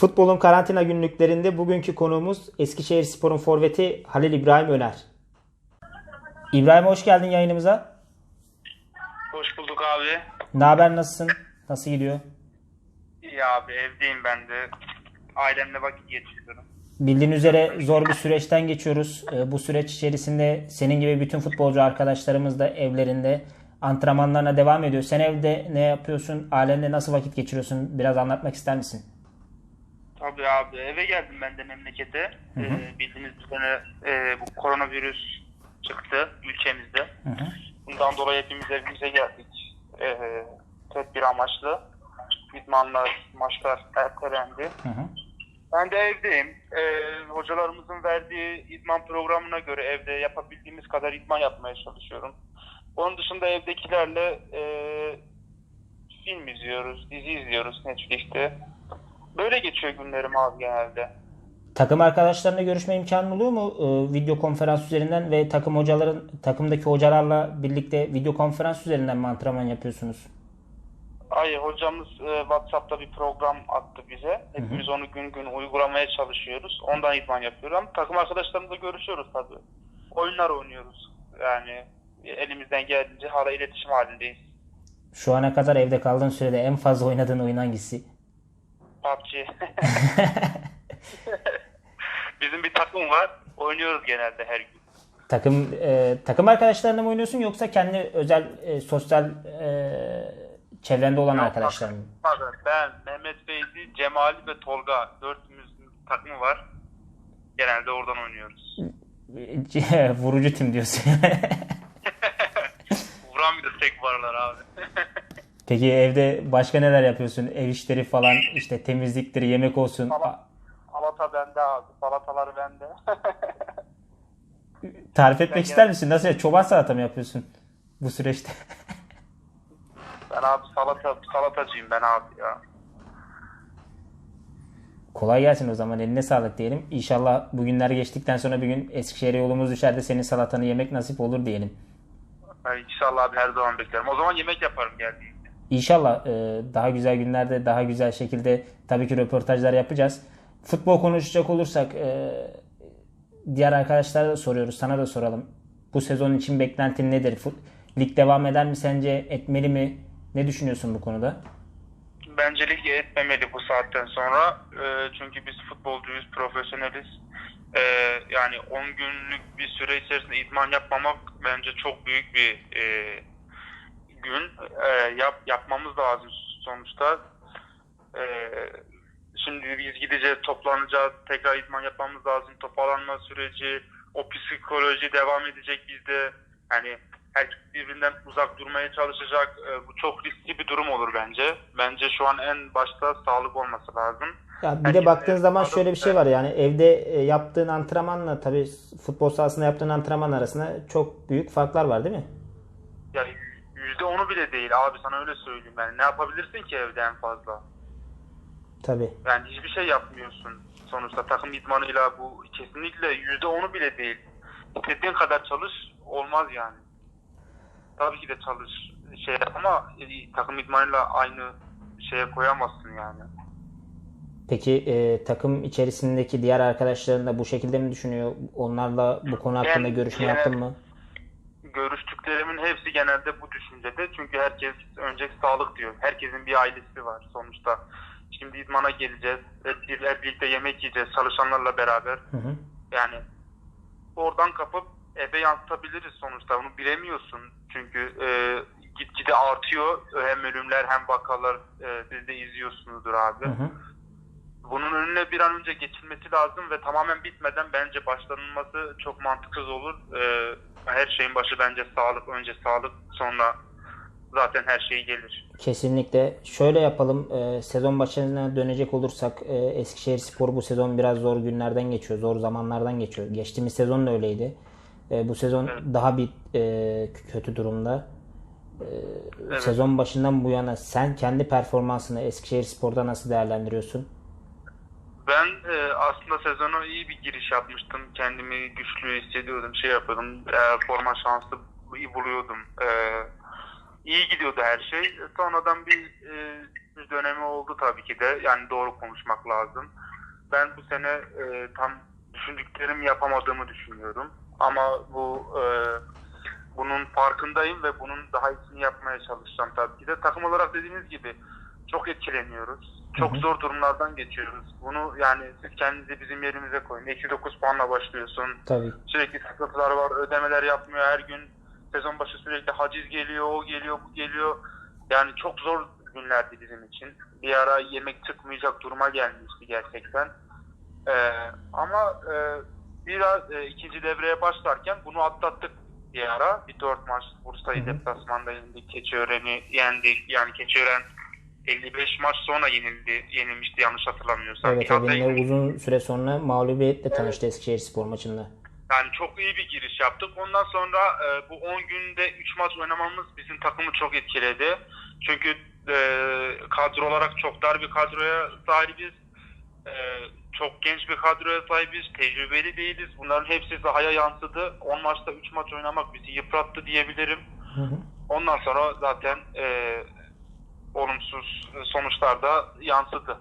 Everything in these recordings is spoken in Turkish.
Futbolun karantina günlüklerinde bugünkü konuğumuz Eskişehir Spor'un forveti Halil İbrahim Öner. İbrahim hoş geldin yayınımıza. Hoş bulduk abi. Ne haber nasılsın? Nasıl gidiyor? İyi abi evdeyim ben de. Ailemle vakit geçiriyorum. Bildiğin üzere zor bir süreçten geçiyoruz. Ee, Bu süreç içerisinde senin gibi bütün futbolcu arkadaşlarımız da evlerinde antrenmanlarına devam ediyor. Sen evde ne yapıyorsun? Ailenle nasıl vakit geçiriyorsun? Biraz anlatmak ister misin? Tabii abi eve geldim ben de memlekete. Ee, bildiğiniz üzere e, bu koronavirüs çıktı ülkemizde. Hı hı. Bundan dolayı hepimiz evimize geldik. Ee, tedbir amaçlı. İdmanlar, maçlar ertelendi. Hı hı. Ben de evdeyim. Ee, hocalarımızın verdiği idman programına göre evde yapabildiğimiz kadar idman yapmaya çalışıyorum. Onun dışında evdekilerle e, film izliyoruz, dizi izliyoruz Netflix'te. Böyle geçiyor günlerim abi genelde. Takım arkadaşlarına görüşme imkanı oluyor mu? Ee, video konferans üzerinden ve takım hocaların takımdaki hocalarla birlikte video konferans üzerinden mi antrenman yapıyorsunuz? Hayır hocamız e, WhatsApp'ta bir program attı bize. Hepimiz onu gün gün uygulamaya çalışıyoruz. Ondan idman yapıyoruz ama takım arkadaşlarımızla görüşüyoruz tabii. Oyunlar oynuyoruz. Yani elimizden geldiğince hala iletişim halindeyiz. Şu ana kadar evde kaldığın sürede en fazla oynadığın oyun hangisi? PUBG. Bizim bir takım var. Oynuyoruz genelde her gün. Takım e, takım arkadaşlarınla mı oynuyorsun yoksa kendi özel e, sosyal e, çevrende olan arkadaşların mı? Tabii. Ben, Mehmet Feyzi, Cemali ve Tolga. Dörtümüzün takımı var. Genelde oradan oynuyoruz. Vurucu tim diyorsun. Vuran bir de tek varlar abi. Peki evde başka neler yapıyorsun? Ev işleri falan işte temizliktir, yemek olsun. Salata, salata bende abi. Salatalar bende. Tarif etmek Ben ister misin? Nasıl? Çoban salata mı yapıyorsun bu süreçte? ben abi salata salatacıyım ben abi ya. Kolay gelsin o zaman. Eline sağlık diyelim. İnşallah bugünler geçtikten sonra bir gün Eskişehir'e yolumuz düşer de senin salatanı yemek nasip olur diyelim. İnşallah abi her zaman beklerim. O zaman yemek yaparım geldiğinde. İnşallah e, daha güzel günlerde daha güzel şekilde tabii ki röportajlar yapacağız. Futbol konuşacak olursak e, diğer arkadaşlara da soruyoruz. Sana da soralım. Bu sezon için beklentin nedir? Fut- Lig devam eder mi sence? Etmeli mi? Ne düşünüyorsun bu konuda? Bence lig etmemeli bu saatten sonra. Ee, çünkü biz futbolcuyuz, profesyoneliz. Ee, yani 10 günlük bir süre içerisinde idman yapmamak bence çok büyük bir e, gün. Ee, yap, yapmamız lazım sonuçta. Ee, şimdi biz gideceğiz, toplanacağız, tekrar idman yapmamız lazım. Toparlanma süreci, o psikoloji devam edecek bizde. Yani herkes birbirinden uzak durmaya çalışacak. Ee, bu çok riskli bir durum olur bence. Bence şu an en başta sağlık olması lazım. Ya bir de baktığın zaman şöyle bir şey var yani evde e, yaptığın antrenmanla tabii futbol sahasında yaptığın antrenman arasında çok büyük farklar var değil mi? Bile değil abi sana öyle söyleyeyim. Yani ne yapabilirsin ki evde en fazla? Tabii. Yani hiçbir şey yapmıyorsun. Sonuçta takım idmanıyla bu kesinlikle yüzde onu bile değil. İstediğin kadar çalış olmaz yani. Tabii ki de çalış şey ama e, takım idmanıyla aynı şeye koyamazsın yani. Peki e, takım içerisindeki diğer arkadaşların da bu şekilde mi düşünüyor? Onlarla bu konu hakkında Ben- görüşme yani- yaptın mı? Görüştüklerimin hepsi genelde bu düşüncede. Çünkü herkes önce sağlık diyor. Herkesin bir ailesi var sonuçta. Şimdi idmana geleceğiz. Hep bir- hep birlikte yemek yiyeceğiz çalışanlarla beraber. Hı hı. Yani oradan kapıp eve yansıtabiliriz sonuçta. Bunu bilemiyorsun. Çünkü e, gitgide artıyor. Hem ölümler hem vakalar e, siz de izliyorsunuzdur abi. Hı hı. Bunun önüne bir an önce geçilmesi lazım ve tamamen bitmeden bence başlanılması çok mantıksız olur. Ee, her şeyin başı bence sağlık. Önce sağlık sonra zaten her şey gelir. Kesinlikle. Şöyle yapalım. e, sezon başına dönecek olursak e, Eskişehir Spor bu sezon biraz zor günlerden geçiyor. Zor zamanlardan geçiyor. Geçtiğimiz sezon da öyleydi. E, bu sezon daha bir e, kötü durumda. E, Sezon başından bu yana sen kendi performansını Eskişehir Spor'da nasıl değerlendiriyorsun? Ben e, aslında sezona iyi bir giriş yapmıştım. Kendimi güçlü hissediyordum. Şey yapıyordum. E, forma şansı iyi buluyordum. E, iyi gidiyordu her şey. Sonradan bir, e, dönemi oldu tabii ki de. Yani doğru konuşmak lazım. Ben bu sene e, tam düşündüklerimi yapamadığımı düşünüyorum. Ama bu e, bunun farkındayım ve bunun daha iyisini yapmaya çalışacağım tabii ki de. Takım olarak dediğiniz gibi çok etkileniyoruz. Çok zor durumlardan geçiyoruz. Bunu yani siz kendinizi bizim yerimize koyun. Eksi 9 puanla başlıyorsun. Tabii. Sürekli sıkıntılar var. Ödemeler yapmıyor. Her gün sezon başı sürekli haciz geliyor, o geliyor, bu geliyor. Yani çok zor günlerdi bizim için. Bir ara yemek çıkmayacak duruma gelmişti gerçekten. Ee, ama e, biraz e, ikinci devreye başlarken bunu atlattık bir ara. Bir dört maç Bursa'yı deplasmanda yendik. Keçiören'i yendik. Yani Keçiören 55 maç sonra yenildi, yenilmişti yanlış hatırlamıyorsam. Evet evinle yenildi. uzun süre sonra mağlubiyetle tanıştı Eskişehir Spor maçında. Yani çok iyi bir giriş yaptık. Ondan sonra e, bu 10 günde 3 maç oynamamız bizim takımı çok etkiledi. Çünkü e, kadro olarak çok dar bir kadroya sahibiz. E, çok genç bir kadroya sahibiz. Tecrübeli değiliz. Bunların hepsi sahaya yansıdı. 10 maçta 3 maç oynamak bizi yıprattı diyebilirim. Hı hı. Ondan sonra zaten e, olumsuz sonuçlar da yansıdı.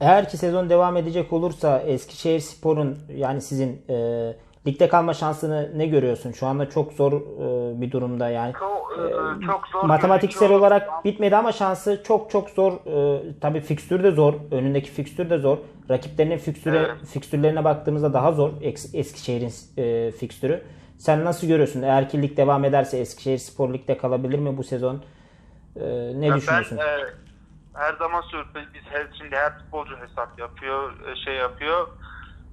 Eğer ki sezon devam edecek olursa Eskişehir Spor'un yani sizin e, ligde kalma şansını ne görüyorsun? Şu anda çok zor e, bir durumda yani. Çok, e, çok zor Matematiksel gözüküyor. olarak bitmedi ama şansı çok çok zor. E, tabii fikstür de zor. Önündeki fikstür de zor. Rakiplerinin fikstüre, Evet. fikstürlerine baktığımızda daha zor Eskişehir'in e, fikstürü. Sen nasıl görüyorsun? Eğer ki lig devam ederse Eskişehir Spor ligde kalabilir mi bu sezon? E, ne Ya düşünüyorsun? Ben e, her zaman söylüyorum biz her, şimdi her futbolcu hesap yapıyor, e, şey yapıyor.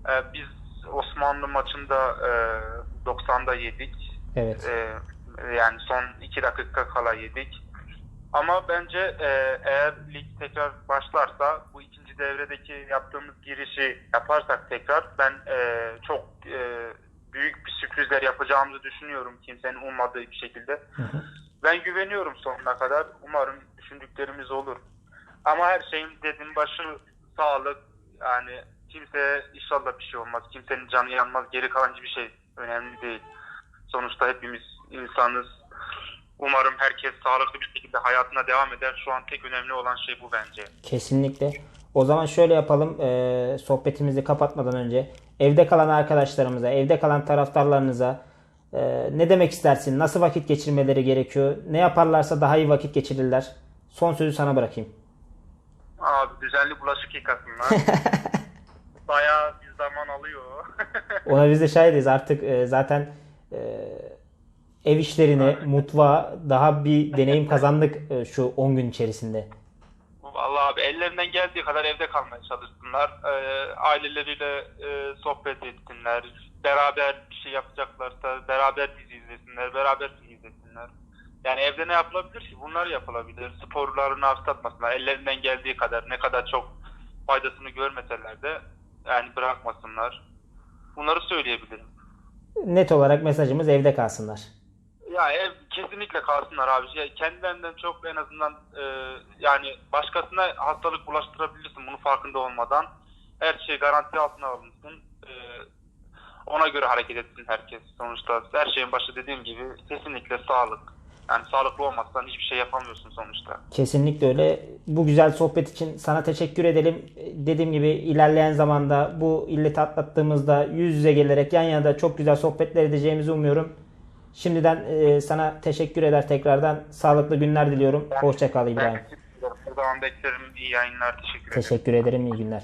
E, biz Osmanlı maçında e, 90'da yedik. Evet. E, yani son 2 dakika kala yedik. Ama bence e, eğer lig tekrar başlarsa bu ikinci devredeki yaptığımız girişi yaparsak tekrar ben e, çok e, büyük bir sürprizler yapacağımızı düşünüyorum kimsenin ummadığı bir şekilde. Hı hı. Ben güveniyorum sonuna kadar. Umarım düşündüklerimiz olur. Ama her şeyin dedim başı sağlık. Yani kimseye inşallah bir şey olmaz. Kimsenin canı yanmaz. Geri kalan hiçbir şey önemli değil. Sonuçta hepimiz insanız. Umarım herkes sağlıklı bir şekilde hayatına devam eder. Şu an tek önemli olan şey bu bence. Kesinlikle. O zaman şöyle yapalım. e, sohbetimizi kapatmadan önce evde kalan arkadaşlarımıza, evde kalan taraftarlarınıza e, ne demek istersin? Nasıl vakit geçirmeleri gerekiyor? Ne yaparlarsa daha iyi vakit geçirirler? Son sözü sana bırakayım. Abi düzenli bulaşık yıkasınlar. Bayağı bir zaman alıyor. Ona biz de şahidiz. Artık e, zaten e, ev işlerine, mutfağa daha bir deneyim kazandık e, şu 10 gün içerisinde. Vallahi abi ellerinden geldiği kadar evde kalmaya çalışsınlar. Ee, aileleriyle e, sohbet etsinler. Beraber bir şey yapacaklarsa beraber dizi izlesinler. Beraber film izlesinler. Yani evde ne yapılabilir ki? Bunlar yapılabilir. Sporlarını aksatmasınlar. Ellerinden geldiği kadar ne kadar çok faydasını görmeseler de yani bırakmasınlar. Bunları söyleyebilirim. Net olarak mesajımız evde kalsınlar. Ya ev kesinlikle kalsınlar abi. Ya kendilerinden çok en azından e, yani başkasına hastalık bulaştırabilirsin bunu farkında olmadan. Her şey garanti altına alınsın. E, ona göre hareket etsin herkes. Sonuçta her şeyin başı dediğim gibi kesinlikle sağlık. Yani sağlıklı olmazsan hiçbir şey yapamıyorsun sonuçta. Kesinlikle öyle. Bu güzel sohbet için sana teşekkür edelim. Dediğim gibi ilerleyen zamanda bu illeti atlattığımızda yüz yüze gelerek yan yana da çok güzel sohbetler edeceğimizi umuyorum. Şimdiden e, sana teşekkür eder tekrardan. Sağlıklı günler diliyorum. Hoşça kal İbrahim. Ben teşekkür ederim. Her zaman beklerim. İyi yayınlar. Teşekkür ederim. Teşekkür ederim. İyi günler.